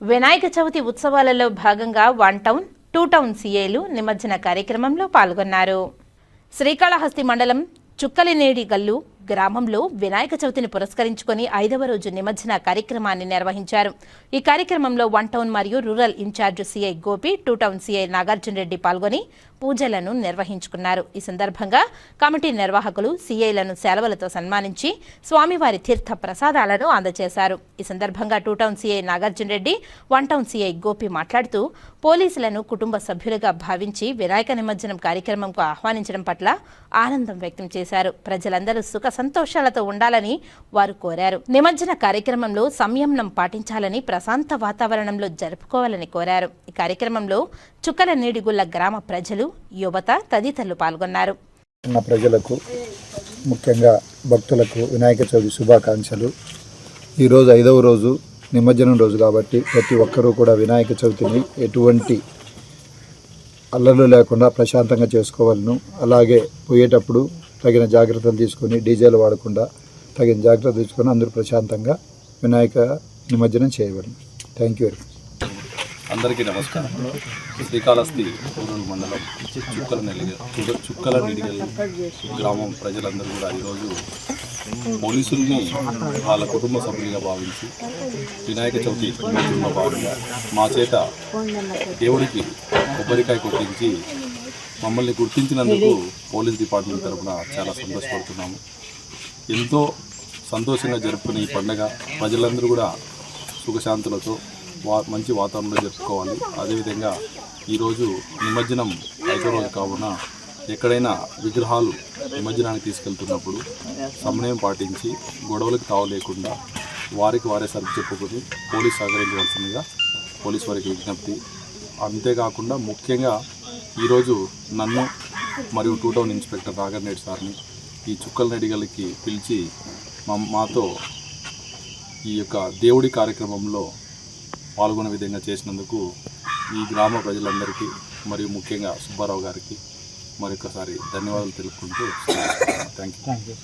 వినాయక చవితి ఉత్సవాలలో భాగంగా one town two town సీఏలు నిమజ్జన కార్యక్రమంలో పాల్గొన్నారు. శ్రీకాళహస్తి మండలం చుక్కలినేడి గల్లు గ్రామంలో వినాయక చవితిని పురస్కరించుకొని ఐదవ రోజు నిమజ్జన కార్యక్రమాన్ని నిర్వహించారు. ఈ కార్యక్రమంలో వన్ టౌన్ మరియు rural incharge CI Gopi two town CI Nagarjuna Reddy పాల్గొని పూజలను నిర్వహించుకున్నారు. ఈ సందర్భంగా కమిటీ నిర్వాహకులు సిఐలను సెలవులతో సన్మానించి స్వామివారి తీర్థ ప్రసాదాలను అందజేశారు. ఈ సందర్భంగా two town CI Nagarjuna Reddy one town CI Gopi మాట్లాడుతూ పోలీసులను కుటుంబ సభ్యులుగా భావించి వినాయక నిమజ్జనం కార్యక్రమంకు ఆహ్వానించడం పట్ల ఆనందం వ్యక్తం చేశారు. ప్రజలందరూ సుఖ సంతోషాలతో ఉండాలని వారు కోరారు. నిమజ్జన కార్యక్రమంలో సంయమనం పాటించాలని ప్రశాంత వాతావరణంలో జరుపుకోవాలని కోరారు. ఈ కార్యక్రమంలో చుక్కల నీడిగుళ్ళ గ్రామ ప్రజలు యువత తదితరులు పాల్గొన్నారు. ప్రజలకు ముఖ్యంగా భక్తులకు వినాయక చవితి శుభాకాంక్షలు. ఈరోజు ఐదవ రోజు నిమజ్జనం రోజు కాబట్టి ప్రతి ఒక్కరూ కూడా వినాయక చవితిని ఎటువంటి అల్లర్లు లేకుండా ప్రశాంతంగా చేసుకోవాలను. అలాగే పోయేటప్పుడు తగిన జాగ్రత్తలు తీసుకొని డీజేలు వాడకుండా తగిన జాగ్రత్త తీసుకొని అందరూ ప్రశాంతంగా వినాయక నిమజ్జనం చేయవలను థ్యాంక్ యూ వెరీ మచ్ అందరికీ నమస్కారం. శ్రీకాళహస్తి రూరల్ మండలం చుక్కల నెల్లి చుక్కల నిడిగల్ గ్రామం ప్రజలందరూ కూడా ఈరోజు పోలీసుల్ని వాళ్ళ కుటుంబ సభ్యులుగా భావించి వినాయక చవితి భావించారు భాగంగా మా చేత దేవుడికి కొబ్బరికాయ కొట్టించి మమ్మల్ని గుర్తించినందుకు పోలీస్ డిపార్ట్మెంట్ తరఫున చాలా సంతోషపడుతున్నాము. ఎంతో సంతోషంగా జరుపుకునే ఈ పండగ ప్రజలందరూ కూడా సుఖశాంతులతో వా మంచి వాతావరణంలో జరుపుకోవాలి. అదేవిధంగా ఈరోజు నిమజ్జనం ఐదో రోజు కావున ఎక్కడైనా విగ్రహాలు నిమజ్జనానికి తీసుకెళ్తున్నప్పుడు సమన్వయం పాటించి గొడవలకు తావు లేకుండా వారికి వారే సర్ది చెప్పుకొని పోలీస్ సహకరించవలసిందిగా పోలీస్ వారికి విజ్ఞప్తి. అంతేకాకుండా ముఖ్యంగా ఈరోజు నన్ను మరియు టూ టౌన్ ఇన్స్పెక్టర్ నాగర్ సార్ని ఈ చుక్కల నడిగలకి పిలిచి మా మాతో ఈ యొక్క దేవుడి కార్యక్రమంలో పాల్గొనే విధంగా చేసినందుకు ఈ గ్రామ ప్రజలందరికీ మరియు ముఖ్యంగా సుబ్బారావు గారికి మరొకసారి ధన్యవాదాలు తెలుపుకుంటూ థ్యాంక్ యూ.